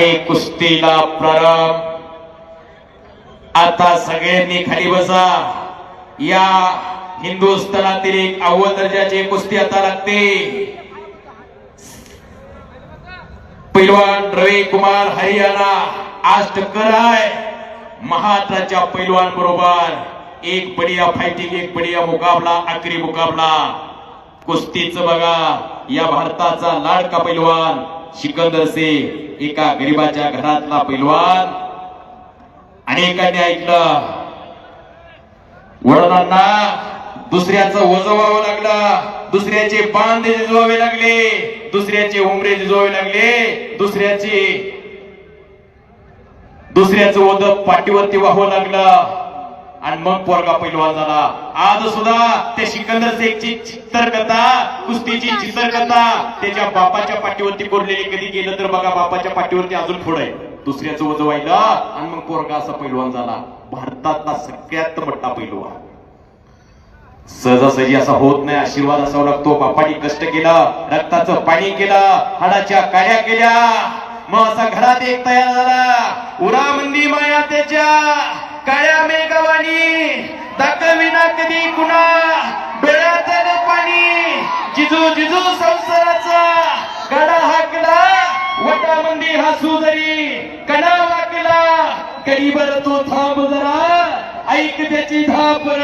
आहे कुस्तीला प्रारंभ. आता सगळ्यांनी खाली बसा. या हिंदुस्थानातील एक अव्वल दर्जाची कुस्ती आता लागते. पैलवान रवी कुमार हरियाणा आज टक्कर आहे महाराष्ट्राच्या पैलवान बरोबर एक बढिया फायटिंग एक बढिया मुकाबला आखरी मुकाबला. कुस्तीच बघा या भारताचा लाडका पैलवान सिकंदर सिंग एका गरीबाच्या घरातला पैलवान. अनेकांनी ऐकलं. वडिलांना दुसऱ्याचं वजवावं व्हावं लागलं. दुसऱ्याचे बांध झिजवावे लागले. दुसऱ्याचे उमरे झिजवावे लागले. दुसऱ्याचे दुसऱ्याचं ओद पाठीवरती व्हावं लागलं. आणि मग पोरगा पैलवान झाला. आज सुद्धा ते सिकंदर शेखची चित्रकथा कुस्तीची चित्रकथा त्याच्या बापाच्या पाठीवरती कोरलेली कधी गेलं तर बघा बापाच्या पाठीवरती अजून पुढे दुसऱ्याचं वजन व्हायला आणि मग पोरगा असा पैलवान झाला. भारतातला सगळ्यात मोठा पैलवान. सहजासहजी असा होत नाही. आशीर्वाद असावा लागतो. बापाने कष्ट केलं रक्ताचं पाणी केलं हाडाच्या काड्या केल्या. मग असा घरात एक तयार झाला. उरा मंदी माया त्याच्या काळ्या मे पाणी. दाखविना कधी कुणा डोळ्यात पाणी. जिजू जिजू संसाराचा गडा हाकला. वटामंदी हसू जरी कणा वाकला. गरीबर तो थांब जरा ऐक त्याची धापर.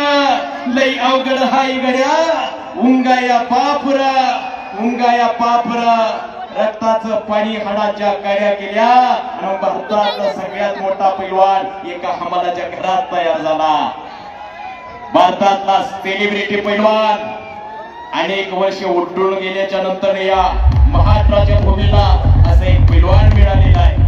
लई अवघड हाय गड्या उंगाया पापरा उंगाया पापरा. रक्ताचं पाणी हाडाच्या काड्या केल्या. आणि भारतातला सगळ्यात मोठा पैलवान एका हमालाच्या घरात तयार झाला. भारतातला सेलिब्रिटी पैलवान अनेक वर्ष उलटून गेल्याच्यानंतर या महाराष्ट्राच्या भूमीला असं एक पैलवान मिळालेला आहे.